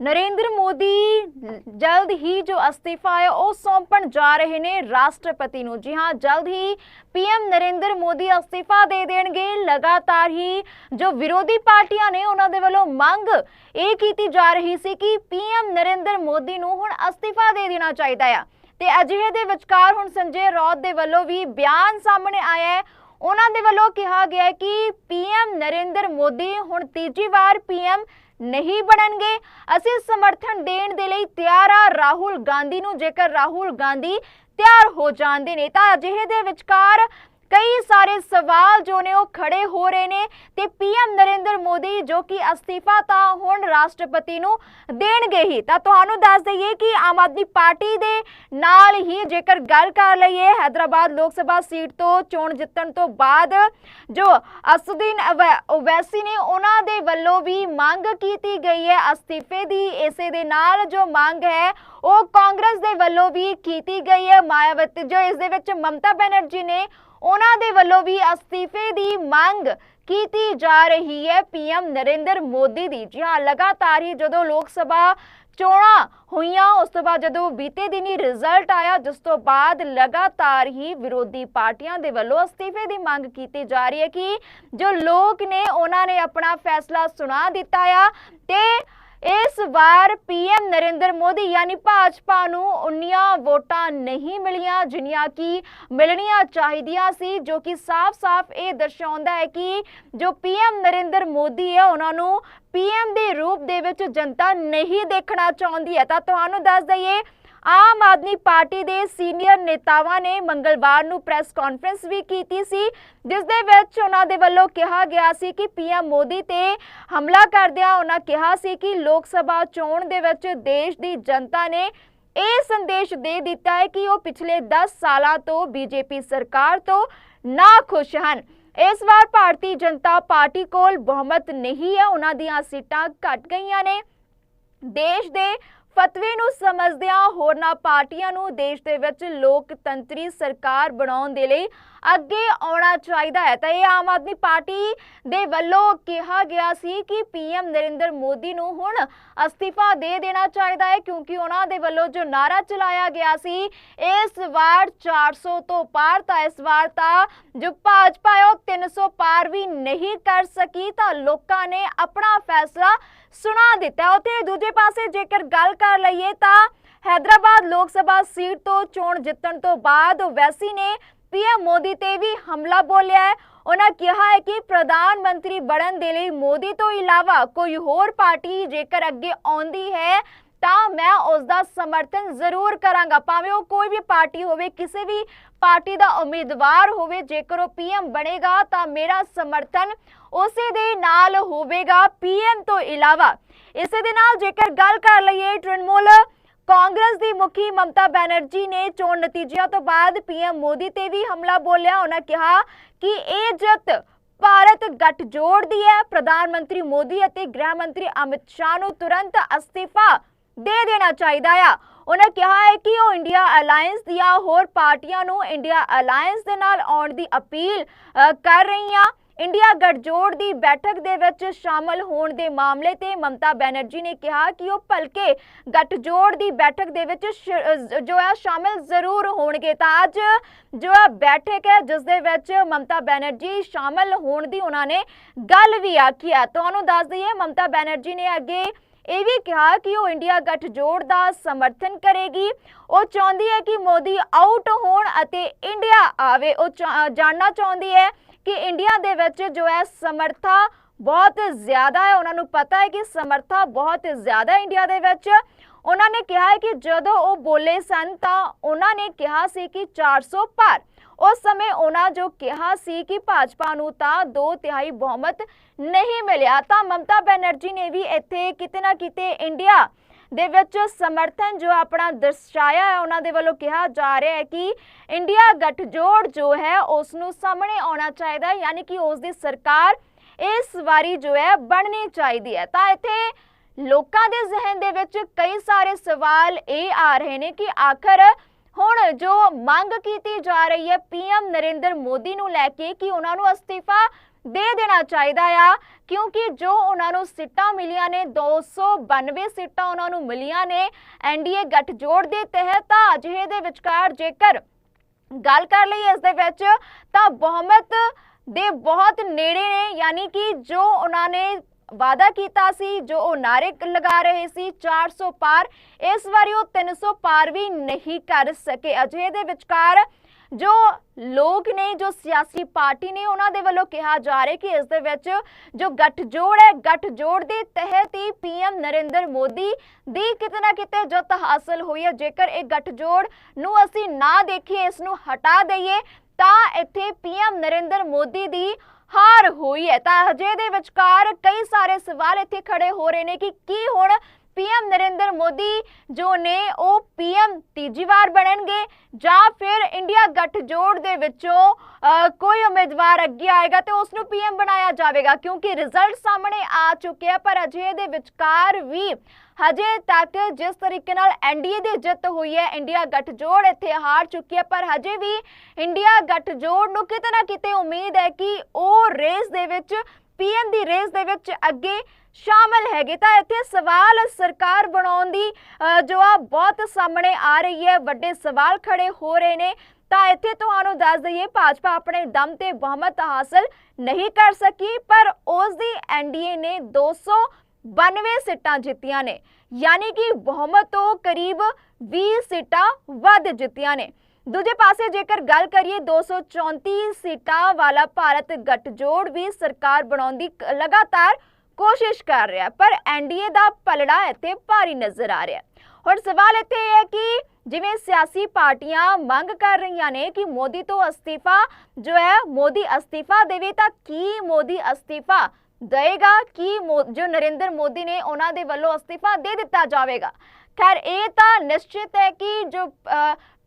ਨਰਿੰਦਰ ਮੋਦੀ ਜਲਦ ਹੀ ਜੋ ਅਸਤੀਫਾ ਹੈ ਉਹ ਸੌਂਪਣ ਜਾ ਰਹੇ ਨੇ ਰਾਸ਼ਟਰਪਤੀ ਨੂੰ। ਜੀ ਹਾਂ, ਜਲਦ ਹੀ ਪੀਐਮ ਨਰਿੰਦਰ ਮੋਦੀ ਅਸਤੀਫਾ ਦੇ ਦੇਣਗੇ। ਲਗਾਤਾਰ ਹੀ ਜੋ ਵਿਰੋਧੀ ਪਾਰਟੀਆਂ ਨੇ ਉਹਨਾਂ ਦੇ ਵੱਲੋਂ ਮੰਗ ਇਹ ਕੀਤੀ ਜਾ ਰਹੀ ਸੀ ਕਿ ਪੀਐਮ ਨਰਿੰਦਰ ਮੋਦੀ ਨੂੰ ਹੁਣ ਅਸਤੀਫਾ ਦੇ ਦੇਣਾ ਚਾਹੀਦਾ ਆ। ਤੇ ਅਜਿਹੇ ਦੇ ਵਿਚਕਾਰ ਹੁਣ ਸੰਜੇ ਰੌਤ ਦੇ ਵੱਲੋਂ ਵੀ ਬਿਆਨ ਸਾਹਮਣੇ ਆਇਆ ਹੈ। ਉਹਨਾਂ ਦੇ ਵੱਲੋਂ ਕਿਹਾ ਗਿਆ ਹੈ ਕਿ ਪੀਐਮ ਨਰਿੰਦਰ ਮੋਦੀ ਹੁਣ ਤੀਜੀ ਵਾਰ ਪੀਐਮ ਨਹੀਂ ਬਣਨਗੇ। ਅਸੀਂ ਸਮਰਥਨ ਦੇਣ ਦੇ ਲਈ ਤਿਆਰ ਆ। ਰਾਹੁਲ ਗਾਂਧੀ ਨੂੰ ਜੇਕਰ ਰਾਹੁਲ ਗਾਂਧੀ ਤਿਆਰ ਹੋ ਜਾਂਦੇ ਨੇ ਤਾਂ ਅਜਿਹੇ ਦੇ ਵਿਚਕਾਰ ਕਈ ਸਾਰੇ ਸਵਾਲ ਜੋ ਨੇ ਉਹ ਖੜੇ ਹੋ ਰਹੇ ਨੇ ਤੇ ਪੀਐਮ ਨਰਿੰਦਰ ਮੋਦੀ ਜੋ ਕਿ ਅਸਤੀਫਾ ਤਾਂ ਹੁਣ ਰਾਸ਼ਟਰਪਤੀ ਨੂੰ ਦੇਣਗੇ ਹੀ। ਤਾਂ ਤੁਹਾਨੂੰ ਦੱਸ ਦਈਏ ਕਿ ਆਮ ਆਦਮੀ ਪਾਰਟੀ ਦੇ ਨਾਲ ਹੀ ਜੇਕਰ ਗੱਲ ਕਰ ਲਈਏ ਹైదరాబాద్ ਲੋਕ ਸਭਾ ਸੀਟ ਤੋਂ ਚੋਣ ਜਿੱਤਣ ਤੋਂ ਬਾਅਦ ਜੋ ਅਸਦੀਨ ਓਵੈਸੀ ਨੇ ਉਹਨਾਂ ਦੇ ਵੱਲੋਂ ਵੀ ਮੰਗ ਕੀਤੀ ਗਈ ਹੈ, ਅਸਤੀਫੇ ਦੀ ਇਸੇ ਦੇ ਨਾਲ ਜੋ ਮੰਗ ਹੈ, ਉਹ ਕਾਂਗਰਸ ਦੇ ਵੱਲੋਂ ਵੀ ਕੀਤੀ ਗਈ ਹੈ। ਮਾਇਆਵਤੀ ਜੋ ਇਸ ਦੇ ਵਿੱਚ ਮਮਤਾ ਬੈਨਰਜੀ ਨੇ ਉਹਨਾਂ ਦੇ ਵੱਲੋਂ ਵੀ ਅਸਤੀਫੇ ਦੀ ਮੰਗ ਕੀਤੀ ਜਾ ਰਹੀ ਹੈ। ਪੀਐਮ ਨਰਿੰਦਰ ਮੋਦੀ ਦੀ। ਜੀ ਹਾਂ, ਲਗਾਤਾਰ ਹੀ ਜਦੋਂ ਲੋਕ ਸਭਾ ਚੋਣਾਂ ਹੋਈਆਂ, ਉਸ ਤੋਂ ਬਾਅਦ ਜਦੋਂ ਬੀਤੇ ਦਿਨੀ ਰਿਜ਼ਲਟ ਆਇਆ, ਜਿਸ ਤੋਂ ਬਾਅਦ ਲਗਾਤਾਰ ਹੀ ਵਿਰੋਧੀ ਪਾਰਟੀਆਂ ਦੇ ਵੱਲੋਂ ਅਸਤੀਫੇ ਦੀ ਮੰਗ ਕੀਤੀ ਜਾ ਰਹੀ ਹੈ ਕਿ ਜੋ ਲੋਕ ਨੇ, ਉਹਨਾਂ ਨੇ ਆਪਣਾ ਫੈਸਲਾ ਸੁਣਾ ਦਿੱਤਾ ਆ ਤੇ ਇਸ ਵਾਰ ਪੀਐਮ ਨਰਿੰਦਰ ਮੋਦੀ ਯਾਨੀ ਭਾਜਪਾ ਨੂੰ ਉਨੀਆਂ ਵੋਟਾਂ ਨਹੀਂ ਮਿਲੀਆਂ, ਜਿੰਨੀਆਂ ਕਿ ਮਿਲਣੀਆਂ ਚਾਹੀਦੀਆਂ ਸੀ, ਜੋ ਕਿ ਸਾਫ਼-ਸਾਫ਼ ਇਹ ਦਰਸਾਉਂਦਾ ਹੈ ਕਿ ਜੋ ਪੀਐਮ ਨਰਿੰਦਰ ਮੋਦੀ ਹੈ, ਉਹਨਾਂ ਨੂੰ ਪੀਐਮ ਦੇ ਰੂਪ ਦੇ ਵਿੱਚ ਜਨਤਾ ਨਹੀਂ ਦੇਖਣਾ ਚਾਹੁੰਦੀ ਹੈ। ਤਾਂ ਤੁਹਾਨੂੰ ਦੱਸ ਦਈਏ ਆਮ ਆਦਮੀ ਪਾਰਟੀ ਦੇ ਸੀਨੀਅਰ ਨੇਤਾਵਾਂ ਨੇ ਮੰਗਲਵਾਰ ਨੂੰ ਪ੍ਰੈਸ ਕਾਨਫਰੰਸ ਵੀ ਕੀਤੀ ਸੀ, ਜਿਸ ਦੇ ਵਿੱਚ ਉਹਨਾਂ ਦੇ ਵੱਲੋਂ ਕਿਹਾ ਗਿਆ ਸੀ ਕਿ ਪੀਐਮ ਮੋਦੀ ਤੇ ਹਮਲਾ ਕਰਦਿਆਂ ਉਹਨਾਂ ਕਿਹਾ ਸੀ ਕਿ ਲੋਕ ਸਭਾ ਚੋਣ ਦੇ ਵਿੱਚ ਦੇਸ਼ ਦੀ ਜਨਤਾ ਨੇ ਇਹ ਸੰਦੇਸ਼ ਦੇ ਦਿੱਤਾ ਹੈ ਕਿ ਉਹ ਪਿਛਲੇ 10 ਸਾਲਾਂ ਤੋਂ ਬੀਜੇਪੀ ਸਰਕਾਰ ਤੋਂ ਨਾ ਖੁਸ਼ ਹਨ। ਇਸ ਵਾਰ ਭਾਰਤੀ ਜਨਤਾ ਪਾਰਟੀ ਕੋਲ ਬਹੁਮਤ ਨਹੀਂ ਹੈ, ਉਹਨਾਂ ਦੀਆਂ ਸੀਟਾਂ ਘਟ ਗਈਆਂ ਨੇ। ਦੇਸ਼ ਦੇ ਫਤਵੇ ਨੂੰ ਸਮਝਦਿਆਂ ਹੋਰਨਾਂ ਪਾਰਟੀਆਂ ਨੂੰ ਦੇਸ਼ ਦੇ ਵਿੱਚ ਲੋਕਤੰਤਰੀ ਸਰਕਾਰ ਬਣਾਉਣ ਦੇ ਲਈ ਅੱਗੇ ਆਉਣਾ ਚਾਹੀਦਾ ਹੈ। ਤਾਂ ਇਹ ਆਮ ਆਦਮੀ ਪਾਰਟੀ ਦੇ ਵੱਲੋਂ ਕਿਹਾ ਗਿਆ ਸੀ ਕਿ ਪੀਐਮ ਨਰਿੰਦਰ ਮੋਦੀ ਨੂੰ ਹੁਣ ਅਸਤੀਫਾ ਦੇ ਦੇਣਾ ਚਾਹੀਦਾ ਹੈ, ਕਿਉਂਕਿ ਉਹਨਾਂ ਦੇ ਵੱਲੋਂ ਜੋ ਨਾਰਾ ਚਲਾਇਆ ਗਿਆ ਸੀ, ਇਸ ਵਾਰ 400 ਤੋਂ ਪਾਰ ਤਾਂ ਇਸ ਵਾਰ ਤਾਂ ਜੋ ਭਾਜਪਾ ਉਹ 300 ਪਾਰ ਵੀ ਨਹੀਂ ਕਰ ਸਕੀ, ਤਾਂ ਲੋਕਾਂ ਨੇ ਆਪਣਾ ਫੈਸਲਾ ਸੁਣਾ ਦਿੱਤਾ ਉਤੇ ਦੂਜੇ ਪਾਸੇ ਜੇਕਰ ਗੱਲ ਕਰ ਲਈਏ ਤਾਂ ਹੈਦਰਾਬਾਦ ਲੋਕ ਸਭਾ ਸੀਟ ਤੋਂ ਚੋਣ ਜਿੱਤਣ ਤੋਂ ਬਾਅਦ ਵੈਸੀ ਨੇ ਪੀਐਮ ਮੋਦੀ ਤੇ ਵੀ ਹਮਲਾ ਬੋਲਿਆ ਹੈ ਉਹਨਾਂ ਕਿਹਾ ਹੈ ਕਿ ਪ੍ਰਧਾਨ ਮੰਤਰੀ ਬਣਨ ਦੇ ਲਈ ਮੋਦੀ ਤੋਂ ਇਲਾਵਾ ਕੋਈ ਹੋਰ ਪਾਰਟੀ ਜੇਕਰ ਅੱਗੇ ਆਉਂਦੀ ਹੈ ਤਾਂ ਮੈਂ ਉਸ ਦਾ ਸਮਰਥਨ ਜ਼ਰੂਰ ਕਰਾਂਗਾ ਭਾਵੇਂ ਉਹ ਕੋਈ ਵੀ ਪਾਰਟੀ ਹੋਵੇ ਕਿਸੇ ਵੀ ਪਾਰਟੀ ਦਾ ਉਮੀਦਵਾਰ ਹੋਵੇ ਜੇਕਰ ਉਹ ਪੀਐਮ ਬਣੇਗਾ ਤਾਂ ਮੇਰਾ ਸਮਰਥਨ ਉਸੇ ਦੇ ਨਾਲ ਹੋਵੇਗਾ ਪੀਐਮ ਤੋਂ ਇਲਾਵਾ ਇਸੇ ਦੇ ਨਾਲ ਜੇਕਰ ਗੱਲ ਕਰ ਲਈਏ ਤ੍ਰਿਣਮੂਲ ਕਾਂਗਰਸ ਦੀ ਮੁਖੀ ਮਮਤਾ ਬੈਨਰਜੀ ਨੇ ਚੋਣ ਨਤੀਜਿਆਂ ਤੋਂ ਬਾਅਦ ਪੀਐਮ ਮੋਦੀ ਤੇ ਵੀ ਹਮਲਾ ਬੋਲਿਆ। ਉਹਨਾਂ ਕਿਹਾ ਕਿ ਇਹ ਜਿੱਤ ਭਾਰਤ ਗੱਠਜੋੜ ਦੀ ਹੈ। ਪ੍ਰਧਾਨ ਮੰਤਰੀ ਮੋਦੀ ਅਤੇ ਗ੍ਰਹਿ ਮੰਤਰੀ ਅਮਿਤ ਸ਼ਾਹ ਨੂੰ ਤੁਰੰਤ ਅਸਤੀਫਾ ਦੇ ਦੇਣਾ ਚਾਹੀਦਾ ਆ। ਉਹਨਾਂ ਕਿਹਾ ਹੈ ਕਿ ਉਹ ਇੰਡੀਆ ਅਲਾਈਅੰਸ ਦੀਆਂ ਹੋਰ ਪਾਰਟੀਆਂ ਨੂੰ ਇੰਡੀਆ ਅਲਾਈਅੰਸ ਦੇ ਨਾਲ ਆਉਣ ਦੀ ਅਪੀਲ ਅ, ਕਰ ਰਹੀਆਂ। ਇੰਡੀਆ ਗੱਠਜੋੜ ਦੀ ਬੈਠਕ ਦੇ ਵਿੱਚ ਸ਼ਾਮਲ ਹੋਣ ਦੇ ਮਾਮਲੇ ਤੇ ਮਮਤਾ ਬੈਨਰਜੀ ਨੇ ਕਿਹਾ ਕਿ ਉਹ ਭਲਕੇ ਗੱਠਜੋੜ ਦੀ ਬੈਠਕ ਦੇ ਵਿੱਚ ਸ਼- ਜੋ ਹੈ ਸ਼ਾਮਲ ਜ਼ਰੂਰ ਹੋਣਗੇ। ਤਾਂ ਅੱਜ ਜੋ ਹੈ ਬੈਠਕ ਹੈ, ਜਿਸ ਦੇ ਵਿੱਚ ਮਮਤਾ ਬੈਨਰਜੀ ਸ਼ਾਮਲ ਹੋਣ ਦੀ ਉਹਨਾਂ ਨੇ ਗੱਲ ਵੀ ਆਖੀ ਹੈ ਤੁਹਾਨੂੰ ਦੱਸ ਦਈਏ, ਮਮਤਾ ਬੈਨਰਜੀ ਨੇ ਅੱਗੇ ਇਹ ਵੀ ਕਿਹਾ ਕਿ ਉਹ ਇੰਡੀਆ ਗੱਠਜੋੜ ਦਾ ਸਮਰਥਨ ਕਰੇਗੀ। ਉਹ ਚਾਹੁੰਦੀ ਹੈ ਕਿ ਮੋਦੀ ਆਊਟ ਹੋਣ ਅਤੇ ਇੰਡੀਆ ਆਵੇ। ਉਹ ਚਾ- ਜਾਣਨਾ ਚਾਹੁੰਦੀ ਹੈ ਕਿ ਇੰਡੀਆ ਦੇ ਵਿੱਚ ਜੋ ਹੈ ਸਮਰਥਾ ਬਹੁਤ ਜ਼ਿਆਦਾ ਹੈ। ਉਹਨਾਂ ਨੂੰ ਪਤਾ ਹੈ ਕਿ ਸਮਰਥਾ ਬਹੁਤ ਜ਼ਿਆਦਾ ਹੈ ਇੰਡੀਆ ਦੇ ਵਿੱਚ। ਉਹਨਾਂ ਨੇ ਕਿਹਾ ਹੈ ਕਿ ਜਦੋਂ ਉਹ ਬੋਲੇ ਸਨ ਤਾਂ ਉਹਨਾਂ ਨੇ ਕਿਹਾ ਸੀ ਕਿ 400 ਪਾਰ ਉਸ ਸਮੇਂ ਉਹਨਾਂ ਜੋ ਕਿਹਾ ਸੀ ਕਿ ਭਾਜਪਾ ਨੂੰ ਤਾਂ ਦੋ ਤਿਹਾਈ ਬਹੁਮਤ ਨਹੀਂ ਮਿਲਿਆ। ਤਾਂ ਮਮਤਾ ਬੈਨਰਜੀ ਨੇ ਵੀ ਇੱਥੇ ਕਿਤੇ ਨਾ ਕਿਤੇ ਇੰਡੀਆ ਦੇ ਵਿੱਚ ਸਮਰਥਨ ਜੋ ਆਪਣਾ ਦਰਸਾਇਆ ਹੈ, ਉਹਨਾਂ ਦੇ ਵੱਲੋਂ ਕਿਹਾ ਜਾ ਰਿਹਾ ਹੈ ਕਿ ਇੰਡੀਆ ਗੱਠਜੋੜ ਜੋ ਹੈ ਉਸ ਨੂੰ ਸਾਹਮਣੇ ਆਉਣਾ ਚਾਹੀਦਾ ਹੈ, ਯਾਨੀ ਕਿ ਉਸ ਦੀ ਸਰਕਾਰ ਇਸ ਵਾਰੀ ਜੋ ਹੈ, ਬਣਨੀ ਚਾਹੀਦੀ ਹੈ। ਤਾਂ ਇੱਥੇ ਲੋਕਾਂ ਦੇ ਜ਼ਿਹਨ ਦੇ ਵਿੱਚ ਕਈ ਸਾਰੇ ਸਵਾਲ ਇਹ ਆ ਰਹੇ ਨੇ ਕਿ ਆਖਰ ਹੁਣ ਜੋ ਮੰਗ ਕੀਤੀ ਜਾ ਰਹੀ ਹੈ ਪੀਐਮ ਨਰਿੰਦਰ ਮੋਦੀ ਨੂੰ ਲੈ ਕੇ ਕਿ ਉਹਨਾਂ ਨੂੰ ਅਸਤੀਫਾ ਦੇ ਦੇਣਾ ਚਾਹੀਦਾ ਆ, ਕਿਉਂਕਿ ਜੋ ਉਹਨਾਂ ਨੂੰ ਸੀਟਾਂ ਮਿਲੀਆਂ ਨੇ 292 ਸੀਟਾਂ ਉਹਨਾਂ ਨੂੰ ਮਿਲੀਆਂ ਨੇ ਐਨਡੀਏ ਗੱਠਜੋੜ ਦੇ ਤਹਿਤ, ਅਜਿਹੇ ਦੇ ਵਿਚਕਾਰ ਜੇਕਰ ਗੱਲ ਕਰ ਲਈ ਇਸ ਦੇ ਵਿੱਚ, ਤਾਂ ਬਹੁਮਤ ਦੇ ਬਹੁਤ ਨੇੜੇ ਨੇ, ਯਾਨੀ ਕਿ ਜੋ ਉਹਨਾਂ ਨੇ ਵਾਅਦਾ ਕੀਤਾ ਸੀ, ਜੋ ਉਹ ਨਾਰੇ ਲਗਾ ਰਹੇ ਸੀ 400 ਪਾਰ, ਇਸ ਵਾਰੀ ਉਹ 300 ਪਾਰ ਵੀ ਨਹੀਂ ਕਰ ਸਕੇ। ਅਜੇ ਦੇ ਵਿਚਕਾਰ ਜੋ ਲੋਕ ਨੇ, ਜੋ ਸਿਆਸੀ ਪਾਰਟੀ ਨੇ, ਉਹਨਾਂ ਦੇ ਵੱਲੋਂ ਕਿਹਾ ਜਾ ਰਿਹਾ ਕਿ ਇਸ ਦੇ ਵਿੱਚ ਜੋ ਗੱਠਜੋੜ ਹੈ, ਗੱਠਜੋੜ ਦੇ ਤਹਿਤ ਹੀ ਪੀਐਮ ਨਰਿੰਦਰ ਮੋਦੀ ਦੀ ਕਿਤੇ ਨਾ ਕਿਤੇ ਜਿੱਤ ਹਾਸਲ ਹੋਈ ਹੈ। ਜੇਕਰ ਇਹ ਗੱਠਜੋੜ ਨੂੰ ਅਸੀਂ ਨਾ ਦੇਖੀਏ, ਇਸ ਨੂੰ ਹਟਾ ਦਈਏ, ਤਾਂ ਇੱਥੇ ਪੀਐਮ ਨਰਿੰਦਰ ਮੋਦੀ ਦੀ ਹਾਰ ਹੋਈ ਹੈ। ਤਾਂ ਅਜੇ ਦੇ ਵਿਚਕਾਰ ਕਈ ਸਾਰੇ ਸਵਾਲ ਇੱਥੇ ਖੜੇ ਹੋ ਰਹੇ ਨੇ ਕਿ ਕੀ ਹੁਣ ਪੀਐਮ ਨਰਿੰਦਰ ਮੋਦੀ ਜੋ ਨੇ ਉਹ ਪੀਐਮ ਤੀਜੀ ਵਾਰ ਬਣਨਗੇ ਜਾਂ ਫਿਰ ਇੰਡੀਆ ਗੱਠਜੋੜ ਦੇ ਵਿੱਚੋਂ ਕੋਈ ਉਮੀਦਵਾਰ ਅੱਗੇ ਆਏਗਾ ਤੇ ਉਸ ਨੂੰ ਪੀਐਮ ਬਣਾਇਆ ਜਾਵੇਗਾ ਕਿਉਂਕਿ ਰਿਜ਼ਲਟ ਸਾਹਮਣੇ ਆ ਚੁੱਕੇ ਆ, ਪਰ ਅਜੇ ਦੇ ਵਿਚਕਾਰ ਵੀ ਹਜੇ ਤੱਕ ਜਿਸ ਤਰੀਕੇ ਨਾਲ ਐਨਡੀਏ ਦੀ ਜਿੱਤ ਹੋਈ ਹੈ, ਇੰਡੀਆ ਗੱਠਜੋੜ ਇੱਥੇ ਹਾਰ ਚੁੱਕੀ ਹੈ, ਪਰ ਹਜੇ ਵੀ ਇੰਡੀਆ ਗੱਠਜੋੜ ਨੂੰ ਕਿਤੇ ਨਾ ਕਿਤੇ ਉਮੀਦ ਹੈ ਕਿ ਉਹ ਰੇਸ ਦੇ ਵਿੱਚ ਪੀਐਮ ਦੀ ਰੇਸ ਦੇ ਵਿੱਚ ਅੱਗੇ ਸ਼ਾਮਲ ਹੈਗੇ। ਤਾਂ ਇੱਥੇ ਸਵਾਲ ਸਰਕਾਰ ਬਣਾਉਣ ਦੀ ਜੋ ਆ ਬਹੁਤ ਸਾਹਮਣੇ ਆ ਰਹੀ ਹੈ। ਵੱਡੇ ਸਵਾਲ ਖੜੇ ਹੋ ਰਹੇ ਨੇ। ਤਾਂ ਇੱਥੇ ਤੁਹਾਨੂੰ ਦੱਸ ਦਈਏ, ਭਾਜਪਾ ਆਪਣੇ ਦਮ ਤੇ ਬਹੁਮਤ ਹਾਸਲ ਨਹੀਂ ਕਰ ਸਕੀ, ਪਰ ਉਸ ਦੀ ਐਨਡੀਏ ਨੇ 292 ਸੀਟਾਂ ਜਿੱਤੀਆਂ ਨੇ। ਯਾਨੀ ਕਿ ਬਹੁਮਤ ਤੋਂ ਕਰੀਬ 20 ਸੀਟਾਂ ਵੱਧ ਜਿੱਤੀਆਂ ਨੇ। ਦੂਜੇ ਪਾਸੇ ਜੇਕਰ ਗੱਲ ਕਰੀਏ 234 ਸੀਟਾਂ ਵਾਲਾ ਭਾਰਤ ਗੱਠਜੋੜ ਵੀ ਸਰਕਾਰ ਬਣਾਉਣ ਦੀ ਲਗਾਤਾਰ ਕੋਸ਼ਿਸ਼ ਕਰ ਰਿਹਾ ਪਰ ਐਨਡੀਏ ਦਾ ਪਲੜਾ ਇੱਥੇ ਭਾਰੀ ਨਜ਼ਰ ਆ ਰਿਹਾ ਹੁਣ ਸਵਾਲ ਇੱਥੇ ਹੈ ਕਿ ਜਿਵੇਂ ਸਿਆਸੀ ਪਾਰਟੀਆਂ ਮੰਗ ਕਰ ਰਹੀਆਂ ਨੇ ਕਿ ਮੋਦੀ ਤੋਂ ਅਸਤੀਫਾ ਜੋ ਹੈ, ਮੋਦੀ ਅਸਤੀਫਾ ਦੇਵੇ, ਤਾਂ ਕੀ ਮੋਦੀ ਅਸਤੀਫਾ ਦੇਗਾ ਕਿ ਮੋ- ਜੋ ਨਰਿੰਦਰ ਮੋਦੀ ਨੇ ਉਹਨਾਂ ਦੇ ਵੱਲੋਂ ਅਸਤੀਫਾ ਦੇ ਦਿੱਤਾ ਜਾਵੇਗਾ? ਖੈਰ, ਇਹ ਤਾਂ ਨਿਸ਼ਚਿਤ ਹੈ ਕਿ ਜੋ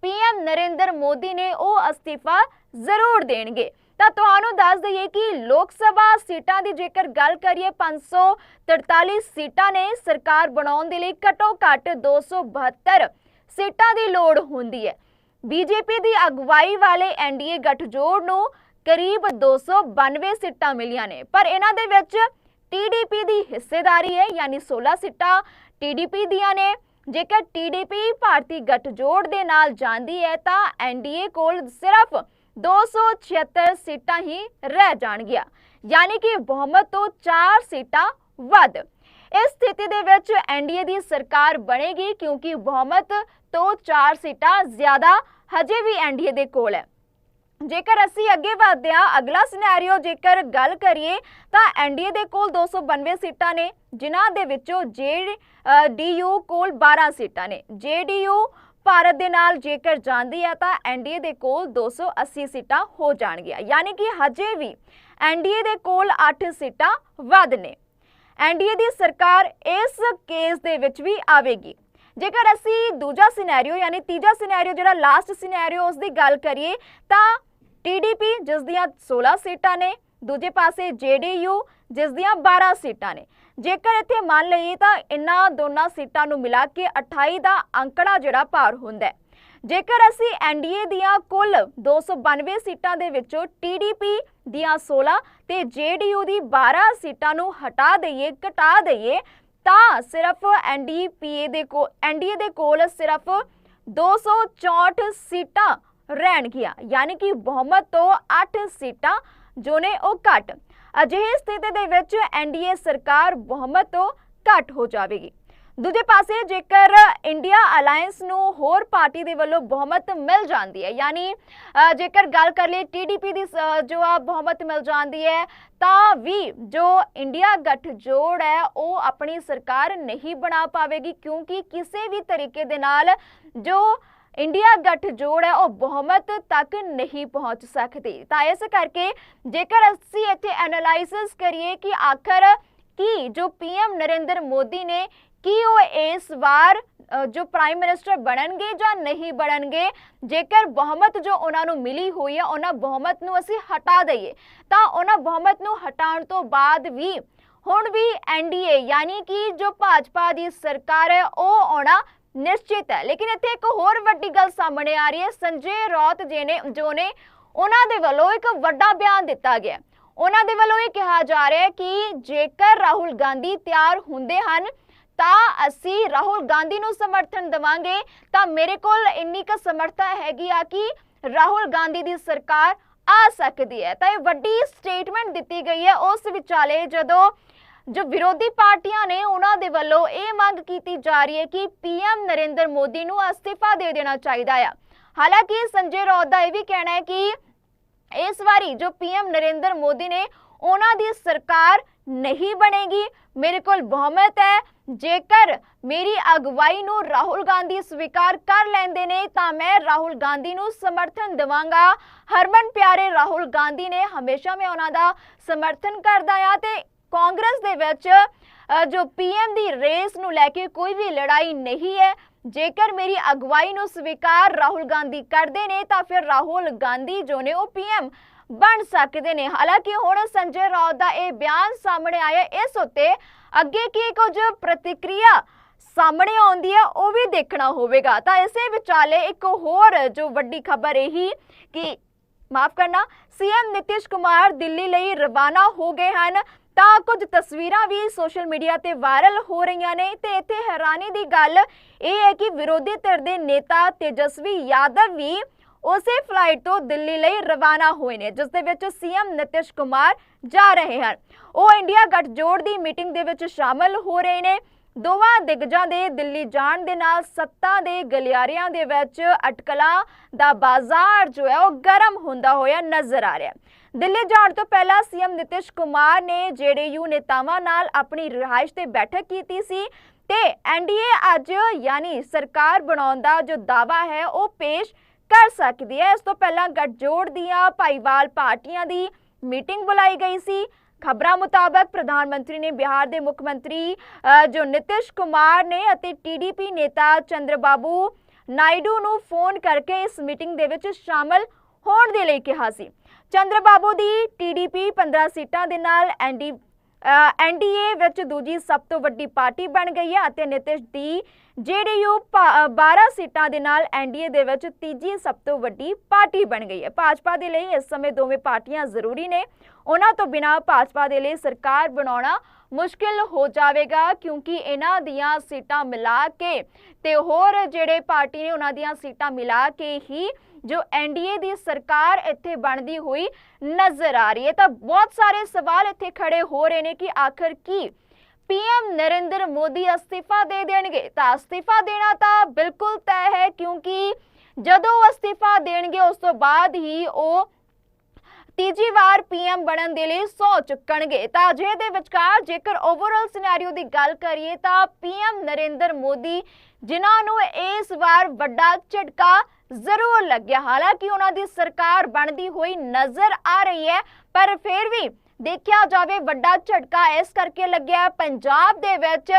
ਪੀਐਮ ਨਰਿੰਦਰ ਮੋਦੀ ਨੇ ਉਹ ਅਸਤੀਫਾ ਜ਼ਰੂਰ ਦੇਣਗੇ। ਤਾਂ ਤੁਹਾਨੂੰ ਦੱਸ ਦਈਏ ਕਿ ਲੋਕ ਸਭਾ ਸੀਟਾਂ ਦੀ ਜੇਕਰ ਗੱਲ ਕਰੀਏ 543 ਸੀਟਾਂ ਨੇ ਸਰਕਾਰ ਬਣਾਉਣ ਦੇ ਲਈ ਘੱਟੋ ਘੱਟ 272 ਸੀਟਾਂ ਦੀ ਲੋੜ ਹੁੰਦੀ ਹੈ। ਬੀਜੇਪੀ ਦੀ ਅਗਵਾਈ ਵਾਲੇ ਐਨਡੀਏ ਗੱਠਜੋੜ ਨੂੰ ਕਰੀਬ 292 ਸੀਟਾਂ ਮਿਲੀਆਂ ਨੇ। ਪਰ ਇਹਨਾਂ ਦੇ ਵਿੱਚ ਟੀਡੀਪੀ ਦੀ ਹਿੱਸੇਦਾਰੀ ਹੈ, ਯਾਨੀ 16 ਸੀਟਾਂ ਟੀਡੀਪੀ ਦੀਆਂ ਨੇ। ਜੇਕਰ ਟੀਡੀਪੀ ਭਾਰਤੀ ਗੱਠਜੋੜ ਦੇ ਨਾਲ ਜਾਂਦੀ ਹੈ, ਤਾਂ ਐਨਡੀਏ ਕੋਲ ਸਿਰਫ 276 ਸੀਟਾਂ ਹੀ ਰਹਿ ਜਾਣਗੀਆਂ। ਯਾਨੀ ਕਿ ਬਹੁਮਤ ਤੋਂ 4 ਸੀਟਾਂ ਵੱਧ। ਇਸ ਸਥਿਤੀ ਦੇ ਵਿੱਚ ਐਨਡੀਏ ਦੀ ਸਰਕਾਰ ਬਣੇਗੀ ਕਿਉਂਕਿ ਬਹੁਮਤ ਤੋਂ 4 ਸੀਟਾਂ ਜ਼ਿਆਦਾ ਹਜੇ ਵੀ ਐਨਡੀਏ ਦੇ ਕੋਲ ਹੈ। ਜੇਕਰ ਅਸੀਂ ਅੱਗੇ ਵਧਦੇ ਹਾਂ, ਅਗਲਾ ਸਿਨੈਰੀਓ ਜੇਕਰ ਗੱਲ ਕਰੀਏ, ਤਾਂ ਐਨਡੀਏ ਦੇ ਕੋਲ 292 ਸੀਟਾਂ ਨੇ, ਜਿਨ੍ਹਾਂ ਦੇ ਵਿੱਚੋਂ ਜੇ ਡੀਯੂ ਕੋਲ 12 ਸੀਟਾਂ ਨੇ। ਜੇਡੀਯੂ ਭਾਰਤ ਦੇ ਨਾਲ ਜੇਕਰ ਜਾਂਦੀ ਹੈ ਤਾਂ ਐਨਡੀਏ ਦੇ ਕੋਲ 280 ਸੀਟਾਂ ਹੋ ਜਾਣਗੀਆਂ। ਯਾਨੀ ਕਿ ਹਜੇ ਵੀ ਐਨਡੀਏ ਦੇ ਕੋਲ 8 ਸੀਟਾਂ ਵੱਧ ਨੇ। ਐਨਡੀਏ ਦੀ ਸਰਕਾਰ ਇਸ ਕੇਸ ਦੇ ਵਿੱਚ ਵੀ ਆਵੇਗੀ। ਜੇਕਰ ਅਸੀਂ ਦੂਜਾ ਸਿਨੈਰੀਓ ਯਾਨੀ ਤੀਜਾ ਸਿਨੈਰੀਓ ਜਿਹੜਾ ਲਾਸਟ ਸਿਨੈਰੀਓ ਉਸ ਦੀ ਗੱਲ ਕਰੀਏ, ਤਾਂ ਟੀਡੀਪੀ ਜਿਸ ਦੀਆਂ 16 ਸੀਟਾਂ ਨੇ, ਦੂਜੇ ਪਾਸੇ ਜੇਡੀਯੂ ਜਿਸ ਦੀਆਂ 12 ਸੀਟਾਂ ਨੇ। ਜੇਕਰ ਇੱਥੇ ਮੰਨ ਲਈਏ ਤਾਂ ਇਨ੍ਹਾਂ ਦੋਨਾਂ ਸੀਟਾਂ ਨੂੰ ਮਿਲਾ ਕੇ 28 ਦਾ ਅੰਕੜਾ ਜਿਹੜਾ ਭਾਰ ਹੁੰਦਾ ਹੈ। ਜੇਕਰ ਅਸੀਂ ਐਨਡੀਏ ਦੀਆਂ ਕੁੱਲ 292 ਸੀਟਾਂ ਦੇ ਵਿੱਚੋਂ ਟੀਡੀਪੀ ਦੀਆਂ 16 ਤੇ ਜੇਡੀਯੂ ਦੀ 12 ਸੀਟਾਂ ਨੂੰ ਹਟਾ ਦਈਏ, ਘਟਾ ਦਈਏ, ਤਾਂ ਸਿਰਫ ਐਨਡੀਪੀਏ ਦੇ ਕੋ ਐਨਡੀਏ ਦੇ ਕੋਲ ਸਿਰਫ 264 ਸੀਟਾਂ ਰਹਿਣਗੀਆਂ ਯਾਨੀ ਕਿ ਬਹੁਮਤ ਤੋਂ 8 ਸੀਟਾਂ ਜੋ ਨੇ ਉਹ ਘੱਟ। ਅਜਿਹੇ ਸਥਿਤੀ ਦੇ ਵਿੱਚ ਐਨਡੀਏ ਸਰਕਾਰ ਬਹੁਮਤ ਤੋਂ ਘੱਟ ਹੋ ਜਾਵੇਗੀ। ਦੂਜੇ ਪਾਸੇ ਜੇਕਰ ਇੰਡੀਆ ਅਲਾਈਅੰਸ ਨੂੰ ਹੋਰ ਪਾਰਟੀ ਦੇ ਵੱਲੋਂ ਬਹੁਮਤ ਮਿਲ ਜਾਂਦੀ ਹੈ, ਯਾਨੀ ਜੇਕਰ ਗੱਲ ਕਰ ਲਈ ਟੀਡੀਪੀ ਦੀ, ਸ- ਜੋ ਆ ਬਹੁਮਤ ਮਿਲ ਜਾਂਦੀ ਹੈ, ਤਾਂ ਵੀ ਜੋ ਇੰਡੀਆ ਗੱਠਜੋੜ ਹੈ, ਉਹ ਆਪਣੀ ਸਰਕਾਰ ਨਹੀਂ ਬਣਾ ਪਾਵੇਗੀ, ਕਿਉਂਕਿ ਕਿਸੇ ਵੀ ਤਰੀਕੇ ਦੇ ਨਾਲ ਜੋ ਇੰਡੀਆ ਗੱਠਜੋੜ ਹੈ, ਉਹ ਬਹੁਮਤ ਤੱਕ ਨਹੀਂ ਪਹੁੰਚ ਸਕਦੀ। ਤਾਂ ਇਸ ਕਰਕੇ ਜੇਕਰ ਅਸੀਂ ਇੱਥੇ ਐਨਾਲਾਈਸਿਸ ਕਰੀਏ ਕਿ ਆਖਰ ਕੀ, ਜੋ ਪੀਐਮ ਨਰਿੰਦਰ ਮੋਦੀ ਨੇ, ਕੀ ਉਹ ਇਸ ਵਾਰ ਜੋ ਪ੍ਰਾਈਮ ਮਿਨਿਸਟਰ ਬਣਨਗੇ ਜਾਂ ਨਹੀਂ ਬਣਨਗੇ, ਜੇਕਰ ਬਹੁਮਤ ਜੋ ਉਹਨਾਂ ਨੂੰ ਮਿਲੀ ਹੋਈ ਹੈ, ਉਹਨਾਂ ਬਹੁਮਤ ਨੂੰ ਅਸੀਂ ਹਟਾ ਦਈਏ। ਤਾਂ ਉਹਨਾਂ ਬਹੁਮਤ ਨੂੰ ਹਟਾਉਣ ਤੋਂ ਬਾਅਦ ਵੀ ਹੁਣ ਵੀ ਐਨਡੀਏ ਯਾਨੀ ਕਿ ਜੋ ਭਾਜਪਾ ਦੀ ਸਰਕਾਰ ਹੈ, ਉਹ ਆਉਣਾ ਨਿਸ਼ਚਿਤ ਹੈ। ਲੇਕਿਨ ਇੱਥੇ ਇੱਕ ਹੋਰ ਵੱਡੀ ਗੱਲ ਸਾਹਮਣੇ ਆ ਰਹੀ ਹੈ। ਸੰਜੇ ਰੌਤ ਜੀ ਨੇ ਜੋ ਨੇ, ਉਹਨਾਂ ਦੇ ਵੱਲੋਂ ਇੱਕ ਵੱਡਾ ਬਿਆਨ ਦਿੱਤਾ ਗਿਆ ਉਹਨਾਂ ਦੇ ਵੱਲੋਂ ਇਹ ਕਿਹਾ ਜਾ ਰਿਹਾ ਹੈ ਕਿ ਜੇਕਰ ਰਾਹੁਲ ਗਾਂਧੀ ਤਿਆਰ ਹੁੰਦੇ ਹਨ, ਤਾਂ ਅਸੀਂ ਰਾਹੁਲ ਗਾਂਧੀ ਨੂੰ ਸਮਰਥਨ ਦੇਵਾਂਗੇ। ਤਾਂ ਮੇਰੇ ਕੋਲ ਇੰਨੀ ਕੁ ਸਮਰੱਥਾ ਹੈਗੀ ਆ ਕਿ ਰਾਹੁਲ ਗਾਂਧੀ ਦੀ ਸਰਕਾਰ ਆ ਸਕਦੀ ਹੈ। ਤਾਂ ਇਹ ਵੱਡੀ ਸਟੇਟਮੈਂਟ ਦਿੱਤੀ ਗਈ ਹੈ। ਉਸ ਵਿਚਾਲੇ ਜਦੋਂ ਜੋ ਵਿਰੋਧੀ ਪਾਰਟੀਆਂ ਨੇ ਉਹਨਾਂ ਦੇ ਵੱਲੋਂ ਇਹ ਮੰਗ ਕੀਤੀ ਜਾ ਰਹੀ ਹੈ ਕਿ ਪੀਐਮ ਨਰਿੰਦਰ ਮੋਦੀ ਨੂੰ ਅਸਤੀਫਾ ਦੇ ਦੇਣਾ ਚਾਹੀਦਾ ਆ। ਹਾਲਾਂਕਿ ਸੰਜੇ ਰੌਤ ਦਾ ਇਹ ਵੀ ਕਹਿਣਾ ਹੈ ਕਿ ਇਸ ਵਾਰੀ ਜੋ ਪੀਐਮ ਨਰਿੰਦਰ ਮੋਦੀ ਨੇ ਉਹਨਾਂ ਦੀ ਸਰਕਾਰ ਨਹੀਂ ਬਣੇਗੀ, ਮੇਰੇ ਕੋਲ ਬਹੁਮਤ ਹੈ। ਜੇਕਰ ਮੇਰੀ ਅਗਵਾਈ ਨੂੰ ਰਾਹੁਲ ਗਾਂਧੀ ਸਵੀਕਾਰ ਕਰ ਲੈਂਦੇ ਨੇ, ਤਾਂ ਮੈਂ ਰਾਹੁਲ ਗਾਂਧੀ ਨੂੰ ਸਮਰਥਨ ਦੇਵਾਂਗਾ। ਹਰਮਨ ਪਿਆਰੇ, ਰਾਹੁਲ ਗਾਂਧੀ ਨੇ ਹਮੇਸ਼ਾ ਮੈਂ ਉਹਨਾਂ ਦਾ ਸਮਰਥਨ ਕਰਦਾ ਆ ਤੇ ਕਾਂਗਰਸ ਦੇ ਵਿੱਚ ਅ, ਜੋ ਪੀਐਮ ਦੀ ਰੇਸ ਨੂੰ ਲੈ ਕੇ ਕੋਈ ਵੀ ਲੜਾਈ ਨਹੀਂ ਹੈ ਜੇਕਰ ਮੇਰੀ ਅਗਵਾਈ ਨੂੰ ਸਵੀਕਾਰ ਰਾਹੁਲ ਗਾਂਧੀ ਕਰਦੇ ਨੇ ਤਾਂ ਫਿਰ ਰਾਹੁਲ ਗਾਂਧੀ ਜੋ ਨੇ ਉਹ ਪੀਐਮ ਬਣ ਸਕਦੇ ਨੇ। ਹਾਲਾਂਕਿ ਹੁਣ ਸੰਜੇ ਰਾਉਤ ਦਾ ਇਹ ਬਿਆਨ ਸਾਹਮਣੇ ਆਇਆ ਇਸ ਉੱਤੇ ਅੱਗੇ ਕੀ ਕੁਝ ਪ੍ਰਤੀਕਿਰਿਆ ਸਾਹਮਣੇ ਆਉਂਦੀ ਹੈ ਉਹ ਵੀ ਦੇਖਣਾ ਹੋਵੇਗਾ। ਤਾਂ ਇਸੇ ਵਿਚਾਲੇ ਇੱਕ ਹੋਰ ਜੋ ਵੱਡੀ ਖਬਰ ਇਹੀ ਕਿ ਮਾਫ ਕਰਨਾ ਸੀਐਮ ਨਿਤਿਸ਼ ਕੁਮਾਰ ਦਿੱਲੀ ਲਈ ਰਵਾਨਾ ਹੋ ਗਏ ਹਨ। ਤਾਂ ਕੁਝ ਤਸਵੀਰਾਂ ਵੀ ਸੋਸ਼ਲ ਮੀਡੀਆ ਤੇ ਵਾਇਰਲ ਹੋ ਰਹੀਆਂ ਨੇ ਤੇ ਇੱਥੇ ਹੈਰਾਨੀ ਦੀ ਗੱਲ ਇਹ ਹੈ ਕਿ ਵਿਰੋਧੀ ਧਿਰ ਦੇ ਨੇਤਾ ਤੇਜਸਵੀ ਯਾਦਵ ਵੀ ਉਸੇ ਫਲਾਈਟ ਤੋਂ ਦਿੱਲੀ ਲਈ ਰਵਾਨਾ ਹੋਏ ਨੇ, ਜਿਸ ਦੇ ਵਿੱਚ ਸੀਐਮ ਨਿਤਿਸ਼ ਕੁਮਾਰ ਜਾ ਰਹੇ ਹਨ। ਉਹ ਇੰਡੀਆ ਗੱਠਜੋੜ ਦੀ ਮੀਟਿੰਗ ਦੇ ਵਿੱਚ ਸ਼ਾਮਲ ਹੋ ਰਹੇ ਨੇ। ਦੋਵਾਂ ਦਿਗਜਾਂ ਦੇ ਦਿੱਲੀ ਜਾਣ ਦੇ ਨਾਲ ਸੱਤਾ ਦੇ ਗਲਿਆਰਿਆਂ ਦੇ ਵਿੱਚ ਅਟਕਲਾਂ ਦਾ ਬਾਜ਼ਾਰ ਜੋ ਹੈ ਉਹ ਗਰਮ ਹੁੰਦਾ ਹੋਇਆ ਨਜ਼ਰ ਆ ਰਿਹਾ ਦਿੱਲੀ ਜਾਣ ਤੋਂ ਪਹਿਲਾਂ ਸੀਐਮ ਨਿਤਿਸ਼ ਕੁਮਾਰ ਨੇ ਜੇਡੀਯੂ ਨੇਤਾਵਾਂ ਨਾਲ ਆਪਣੀ ਰਿਹਾਇਸ਼ ਤੇ ਬੈਠਕ ਕੀਤੀ ਸੀ ਤੇ ਐਨਡੀਏ ਅੱਜ ਯਾਨੀ ਸਰਕਾਰ ਬਣਾਉਣ ਦਾ ਜੋ ਦਾਵਾ ਹੈ, ਉਹ ਪੇਸ਼ ਕਰ ਸਕਦੀ ਹੈ। ਇਸ ਤੋਂ ਪਹਿਲਾਂ ਗੱਠਜੋੜ ਦੀਆਂ ਭਾਈਵਾਲ ਪਾਰਟੀਆਂ ਦੀ ਮੀਟਿੰਗ ਬੁਲਾਈ ਗਈ ਸੀ। ਖਬਰਾਂ ਮੁਤਾਬਕ ਪ੍ਰਧਾਨ ਮੰਤਰੀ ਨੇ ਬਿਹਾਰ ਦੇ ਮੁੱਖ ਮੰਤਰੀ ਜੋ ਨਿਤਿਸ਼ ਕੁਮਾਰ ਨੇ ਅਤੇ ਟੀਡੀਪੀ ਨੇਤਾ ਚੰਦਰਬਾਬੂ ਨਾਇਡੂ ਨੂੰ ਫੋਨ ਕਰਕੇ ਇਸ ਮੀਟਿੰਗ ਦੇ ਵਿੱਚ ਸ਼ਾਮਲ ਹੋਣ ਦੇ ਲਈ ਕਿਹਾ ਸੀ। ਚੰਦਰਬਾਬੂ ਦੀ ਟੀਡੀਪੀ 15 ਸੀਟਾਂ ਦੇ ਨਾਲ ਐਨਡੀ ਐਨਡੀਏ ਵਿੱਚ ਦੂਜੀ ਸਭ ਤੋਂ ਵੱਡੀ ਪਾਰਟੀ ਬਣ ਗਈ ਹੈ ਅਤੇ ਨਿਤਿਸ਼ ਦੀ ਜੇਡੀਯੂ 12 ਸੀਟਾਂ ਦੇ ਨਾਲ ਐਨਡੀਏ ਦੇ ਵਿੱਚ ਤੀਜੀ ਸਭ ਤੋਂ ਵੱਡੀ ਪਾਰਟੀ ਬਣ ਗਈ ਹੈ। ਭਾਜਪਾ ਦੇ ਲਈ ਇਸ ਸਮੇਂ ਦੋਵੇਂ ਪਾਰਟੀਆਂ ਜ਼ਰੂਰੀ ਨੇ। ਉਹਨਾਂ ਤੋਂ ਬਿਨਾਂ ਭਾਜਪਾ ਦੇ ਲਈ ਸਰਕਾਰ ਬਣਾਉਣਾ ਮੁਸ਼ਕਿਲ ਹੋ ਜਾਵੇਗਾ ਕਿਉਂਕਿ ਇਹਨਾਂ ਦੀਆਂ ਸੀਟਾਂ ਮਿਲਾ ਕੇ ਤੇ ਹੋਰ ਜਿਹੜੇ ਪਾਰਟੀ ਨੇ ਉਹਨਾਂ ਦੀਆਂ ਸੀਟਾਂ ਮਿਲਾ ਕੇ ਹੀ ਜੋ ਐਨਡੀਏ ਦੀ ਸਰਕਾਰ ਇੱਥੇ ਬਣਦੀ ਹੋਈ ਨਜ਼ਰ ਆ ਰਹੀ ਹੈ। ਤਾਂ ਬਹੁਤ ਸਾਰੇ ਸਵਾਲ ਇੱਥੇ ਖੜੇ ਹੋ ਰਹੇ ਨੇ ਕਿ ਆਖਰ ਕੀ ਪੀਐਮ ਨਰਿੰਦਰ ਮੋਦੀ ਅਸਤੀਫਾ ਦੇ ਦੇਣਗੇ? ਤਾਂ ਅਸਤੀਫਾ ਦੇਣਾ ਤਾਂ ਬਿਲਕੁਲ ਤੈਅ ਹੈ, ਕਿਉਂਕਿ ਜਦੋਂ ਅਸਤੀਫਾ ਦੇਣਗੇ, ਉਸ ਤੋਂ ਬਾਅਦ ਹੀ ਉਹ ਤੀਜੀ ਵਾਰ ਪੀਐਮ ਬਣਨ ਦੇ ਲਈ ਸੌ ਚੁੱਕਣਗੇ। ਤਾਂ ਅਜੇ ਦੇ ਵਿਚਕਾਰ ਜੇਕਰ ਓਵਰਆਲ ਸਿਨੈਰੀਓ ਦੀ ਗੱਲ ਕਰੀਏ ਤਾਂ ਪੀਐਮ ਨਰਿੰਦਰ ਮੋਦੀ, ਜਿਨ੍ਹਾਂ ਨੂੰ ਇਸ ਵਾਰ ਵੱਡਾ ਝਟਕਾ ਜ਼ਰੂਰ ਲੱਗਿਆ। ਹਾਲਾਂਕਿ ਉਹਨਾਂ ਦੀ ਸਰਕਾਰ ਬਣਦੀ ਹੋਈ ਨਜ਼ਰ ਆ ਰਹੀ ਹੈ, ਪਰ ਫਿਰ ਵੀ ਦੇਖਿਆ ਜਾਵੇ, ਵੱਡਾ ਝਟਕਾ ਇਸ ਕਰਕੇ ਲੱਗਿਆ ਪੰਜਾਬ ਦੇ ਵਿੱਚ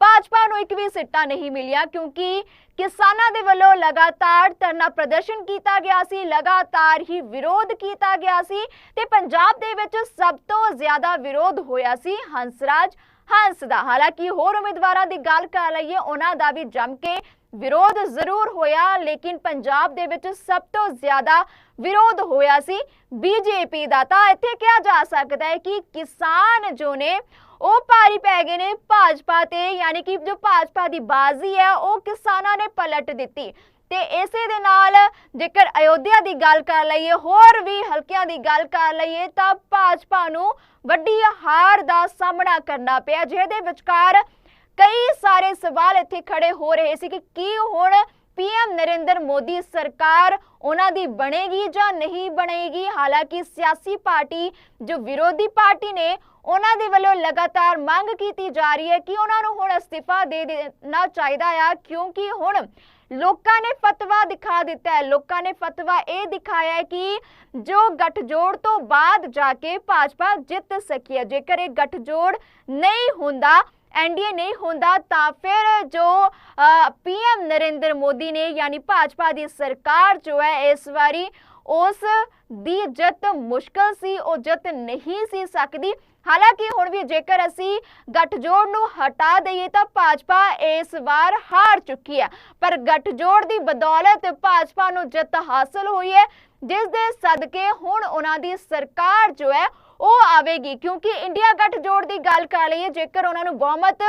ਭਾਜਪਾ ਨੂੰ ਇੱਕ ਵੀ ਸੀਟਾਂ ਨਹੀਂ ਮਿਲੀਆਂ, ਕਿਉਂਕਿ ਕਿਸਾਨਾਂ ਦੇ ਵੱਲੋਂ ਲਗਾਤਾਰ ਧਰਨਾ ਪ੍ਰਦਰਸ਼ਨ ਕੀਤਾ ਗਿਆ ਸੀ, ਲਗਾਤਾਰ ਹੀ ਵਿਰੋਧ ਕੀਤਾ ਗਿਆ ਸੀ ਤੇ ਪੰਜਾਬ ਦੇ ਵਿੱਚ ਸਭ ਤੋਂ ਜ਼ਿਆਦਾ ਵਿਰੋਧ ਹੋਇਆ ਸੀ ਹੰਸਰਾਜ ਹੰਸ ਹਾਲਾਂਕਿ ਹੋਰ ਉਮੀਦਵਾਰਾਂ ਦੀ ਗੱਲ ਕਰ ਲਈਏ, ਉਹਨਾਂ ਦਾ ਵੀ ਜੰਮ ਕੇ ਵਿਰੋਧ ਜ਼ਰੂਰ ਹੋਇਆ, ਲੇਕਿਨ ਪੰਜਾਬ ਦੇ ਵਿੱਚ ਸਭ ਤੋਂ ਜ਼ਿਆਦਾ ਵਿਰੋਧ ਹੋਇਆ ਸੀ ਬੀਜੇਪੀ ਦਾ। ਤਾਂ ਇੱਥੇ ਕਿਹਾ ਜਾ ਸਕਦਾ ਹੈ ਕਿ ਕਿਸਾਨ ਜੋ ਨੇ, ਉਹ ਭਾਰੀ ਪੈ ਗਏ ਨੇ ਭਾਜਪਾ ਤੇ, ਯਾਨੀ ਕਿ ਜੋ ਭਾਜਪਾ ਦੀ ਬਾਜ਼ੀ ਹੈ, ਉਹ ਕਿਸਾਨਾਂ ਨੇ ਪਲਟ ਦਿੱਤੀ। ਤੇ ਇਸੇ ਦੇ ਨਾਲ ਜੇਕਰ ਅਯੋਧਿਆ ਦੀ ਗੱਲ ਕਰ ਲਈਏ, ਹੋਰ ਵੀ ਹਲਕਿਆਂ ਦੀ ਗੱਲ ਕਰ ਲਈਏ, ਤਾਂ ਭਾਜਪਾ ਨੂੰ ਵੱਡੀ ਹਾਰ ਦਾ ਸਾਹਮਣਾ ਕਰਨਾ ਪਿਆ, ਜਿਹਦੇ ਵਿਚਕਾਰ ਕਈ ਸਾਰੇ ਸਵਾਲ ਇੱਥੇ ਖੜੇ ਹੋ ਰਹੇ ਸੀ ਕਿ ਕੀ ਹੁਣ ਪੀਐਮ ਨਰਿੰਦਰ ਮੋਦੀ ਸਰਕਾਰ ਉਹਨਾਂ ਦੀ ਬਣੇਗੀ ਜਾਂ ਨਹੀਂ ਬਣੇਗੀ? ਹਾਲਾਂਕਿ ਸਿਆਸੀ ਪਾਰਟੀ, ਜੋ ਵਿਰੋਧੀ ਪਾਰਟੀ ਨੇ, ਉਹਨਾਂ ਦੇ ਵੱਲੋਂ ਲਗਾਤਾਰ ਮੰਗ ਕੀਤੀ ਜਾ ਰਹੀ ਹੈ ਕਿ ਉਹਨਾਂ ਨੂੰ ਹੁਣ ਅਸਤੀਫਾ ਦੇ ਦੇਣਾ ਚਾਹੀਦਾ ਆ, ਕਿਉਂਕਿ ਹੁਣ ਲੋਕਾਂ ਨੇ ਫਤਵਾ ਦਿਖਾ ਦਿੱਤਾ ਹੈ। ਲੋਕਾਂ ਨੇ ਫਤਵਾ ਇਹ ਦਿਖਾਇਆ ਹੈ ਕਿ ਜੋ ਗੱਠਜੋੜ ਤੋਂ ਬਾਅਦ ਜਾ ਕੇ ਭਾਜਪਾ ਜਿੱਤ ਸਕੀ ਹੈ। ਜੇਕਰ ਇਹ ਗੱਠਜੋੜ ਨਹੀਂ ਹੁੰਦਾ ਐਨਡੀਏ ਨਹੀਂ ਹੁੰਦਾ, ਤਾਂ ਫਿਰ ਜੋ ਪੀਐਮ ਨਰਿੰਦਰ ਮੋਦੀ ਨੇ ਯਾਨੀ ਭਾਜਪਾ ਦੀ ਸਰਕਾਰ ਜੋ ਹੈ, ਇਸ ਵਾਰੀ ਉਸ ਦੀ ਜਿੱਤ ਮੁਸ਼ਕਲ ਸੀ, ਉਹ ਜਿੱਤ ਨਹੀਂ ਸੀ ਸਕਦੀ। ਹਾਲਾਂਕਿ ਹੁਣ ਵੀ ਜੇਕਰ ਅਸੀਂ ਗੱਠਜੋੜ ਨੂੰ ਹਟਾ ਦਈਏ ਤਾਂ ਭਾਜਪਾ ਇਸ ਵਾਰ ਹਾਰ ਚੁੱਕੀ ਹੈ। ਪਰ ਗੱਠਜੋੜ ਦੀ ਬਦੌਲਤ ਭਾਜਪਾ ਨੂੰ ਜਿੱਤ ਹਾਸਲ ਹੋਈ ਹੈ। ਜਿਸ ਦੇ ਸਦਕੇ ਹੁਣ ਉਹਨਾਂ ਦੀ ਸਰਕਾਰ ਜੋ ਹੈ, ਉਹ ਆਵੇਗੀ। ਕਿਉਂਕਿ ਇੰਡੀਆ ਗੱਠਜੋੜ ਦੀ ਗੱਲ ਕਰ ਲਈਏ, ਜੇਕਰ ਉਹਨਾਂ ਨੂੰ ਬਹੁਮਤ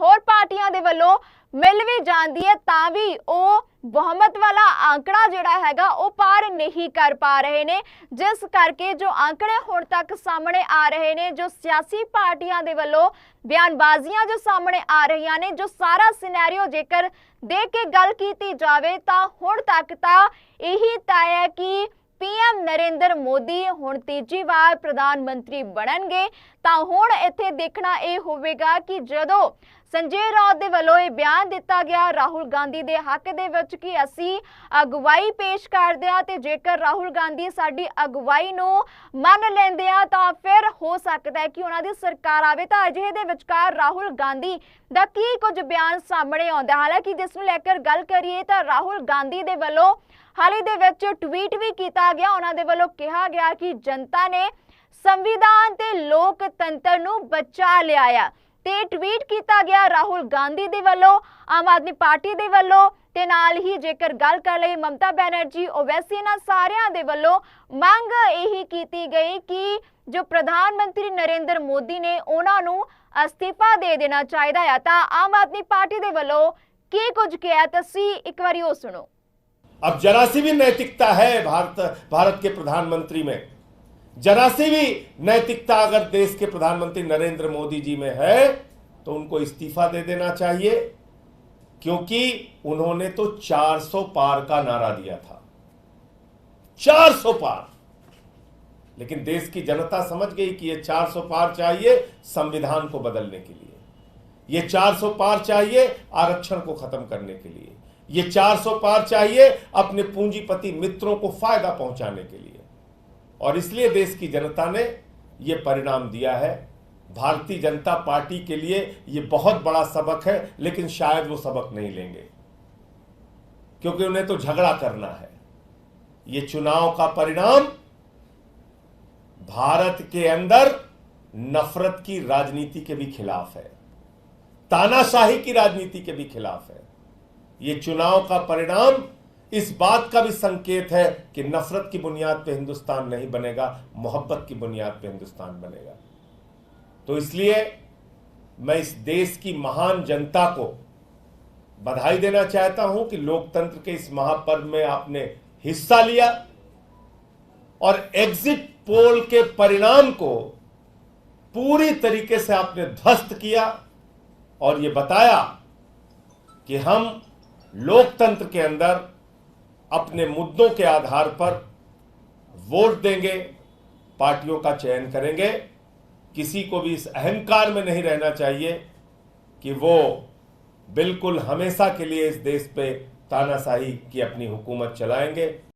ਹੋਰ ਪਾਰਟੀਆਂ ਦੇ ਵੱਲੋਂ ਮਿਲ ਵੀ ਜਾਂਦੀ ਹੈ ਤਾਂ ਵੀ ਉਹ ਬਹੁਮਤ ਵਾਲਾ ਆંકੜਾ ਜਿਹੜਾ ਹੈਗਾ ਉਹ ਪਾਰ ਨਹੀਂ ਕਰ ਪਾ ਰਹੇ ਨੇ। ਜਿਸ ਕਰਕੇ ਜੋ ਆંકੜੇ ਹੁਣ ਤੱਕ ਸਾਹਮਣੇ ਆ ਰਹੇ ਨੇ, ਜੋ ਸਿਆਸੀ ਪਾਰਟੀਆਂ ਦੇ ਵੱਲੋਂ ਬਿਆਨਬਾਜ਼ੀਆਂ ਜੋ ਸਾਹਮਣੇ ਆ ਰਹੀਆਂ ਨੇ, ਜੋ ਸਾਰਾ ਸਿਨੈਰੀਓ ਜੇਕਰ ਦੇਖ ਕੇ ਗੱਲ ਕੀਤੀ ਜਾਵੇ ਤਾਂ ਹੁਣ ਤੱਕ ਤਾਂ ਇਹੀ ਤੈਅ ਹੈ ਕਿ ਪੀਐਮ ਨਰਿੰਦਰ ਮੋਦੀ ਹੁਣ ਤੀਜੀ ਵਾਰ ਪ੍ਰਧਾਨ ਮੰਤਰੀ ਬਣਨਗੇ। ਤਾਂ ਹੁਣ ਇੱਥੇ ਦੇਖਣਾ ਇਹ ਹੋਵੇਗਾ ਕਿ ਜਦੋਂ ਸੰਜੇ ਰਾਉਤ ਦੇ ਵੱਲੋਂ ਇਹ ਬਿਆਨ ਦਿੱਤਾ ਗਿਆ। ਰਾਹੁਲ ਗਾਂਧੀ ਦੇ ਹੱਕ ਦੇ ਵਿੱਚ ਕਿ ਅਸੀਂ ਅਗਵਾਈ ਪੇਸ਼ ਕਰਦੇ ਆ ਤੇ ਜੇਕਰ ਰਾਹੁਲ ਗਾਂਧੀ ਸਾਡੀ ਅਗਵਾਈ ਨੂੰ ਮੰਨ ਲੈਂਦੇ ਆ ਤਾਂ ਫਿਰ ਹੋ ਸਕਦਾ ਹੈ ਕਿ ਉਹਨਾਂ ਦੀ ਸਰਕਾਰ ਆਵੇ। ਤਾਂ ਅਜਿਹੇ ਦੇ ਵਿਚਕਾਰ ਰਾਹੁਲ ਗਾਂਧੀ ਦਾ ਕੀ ਕੁਝ ਬਿਆਨ ਸਾਹਮਣੇ ਆਉਂਦਾ? ਹਾਲਾਂਕਿ ਜਿਸ ਨੂੰ ਲੈ ਕੇ ਗੱਲ ਕਰੀਏ ਤਾਂ ਰਾਹੁਲ ਗਾਂਧੀ ਦੇ ਵੱਲੋਂ ਹਾਲੇ ਦੇ ਵਿੱਚ ਟਵੀਟ ਵੀ ਕੀਤਾ ਗਿਆ। ਉਹਨਾਂ ਦੇ ਵੱਲੋਂ ਕਿਹਾ ਗਿਆ ਕਿ ਜਨਤਾ ਨੇ ਸੰਵਿਧਾਨ ਤੇ ਲੋਕਤੰਤਰ ਨੂੰ ਬਚਾ ਲਿਆਇਆ ਤੇ ਟਵੀਟ ਕੀਤਾ ਗਿਆ ਰਾਹੁਲ ਗਾਂਧੀ ਦੇ ਵੱਲੋਂ ਆਮ ਆਦਮੀ ਪਾਰਟੀ ਦੇ ਵੱਲੋਂ ਤੇ ਨਾਲ ਹੀ ਜੇਕਰ ਗੱਲ ਕਰ ਲਈ ਮਮਤਾ ਬੈਨਰਜੀ ਓਵੈਸੀ ਇਹਨਾਂ ਸਾਰਿਆਂ ਦੇ ਵੱਲੋਂ ਮੰਗ ਇਹੀ ਕੀਤੀ ਗਈ ਕਿ ਜੋ ਪ੍ਰਧਾਨ ਮੰਤਰੀ ਨਰਿੰਦਰ ਮੋਦੀ ਨੇ ਉਹਨਾਂ ਨੂੰ ਅਸਤੀਫਾ ਦੇ ਦੇਣਾ ਚਾਹੀਦਾ ਆ ਤਾਂ ਆਮ ਆਦਮੀ ਪਾਰਟੀ ਦੇ ਵੱਲੋਂ ਕੀ ਕੁਝ ਕਿਹਾ ਤੁਸੀਂ ਇੱਕ ਵਾਰੀ ਉਹ ਸੁਣੋ अब जरा सी भी नैतिकता है भारत भारत के प्रधानमंत्री में जरा सी भी नैतिकता अगर देश के प्रधानमंत्री नरेंद्र मोदी जी में है तो उनको इस्तीफा दे देना चाहिए, क्योंकि उन्होंने तो 400 पार का नारा दिया था। 400 पार। लेकिन देश की जनता समझ गई कि ये 400 पार चाहिए संविधान को बदलने के लिए। ये 400 पार चाहिए आरक्षण को खत्म करने के लिए। ये 400 पार चाहिए अपने पूंजीपति मित्रों को फ़ायदा पहुँचाने के लिए। और इसलिए देश की जनता ने ये परिणाम दिया है। भारतीय जनता पार्टी के लिए ये बहुत बड़ा सबक है, लेकिन शायद वो सबक नहीं लेंगे। क्योंकि उन्हें तो झगड़ा करना है। ये चुनाव का परिणाम भारत के अंदर नफरत की राजनीति के भी खिलाफ है। तानाशाही की राजनीति के भी खिलाफ है। ये चुनाव का परिणाम इस बात का भी संकेत है कि नफरत की बुनियाद पे हिंदुस्तान नहीं बनेगा, मोहब्बत की बुनियाद पे हिंदुस्तान बनेगा। तो इसलिए मैं इस देश की महान जनता को बधाई देना चाहता हूँ कि लोकतंत्र के इस महापर्व में आपने हिस्सा लिया और एग्जिट पोल के परिणाम को पूरी तरीके से आपने ध्वस्त किया और ये बताया कि हम लोकतंत्र के अंदर अपने मुद्दों के आधार पर वोट देंगे, पार्टियों का चयन करेंगे। किसी को भी इस अहंकार में नहीं रहना चाहिए कि वो बिल्कुल हमेशा के लिए इस देश पे तानाशाही की अपनी हुकूमत चलाएँगे।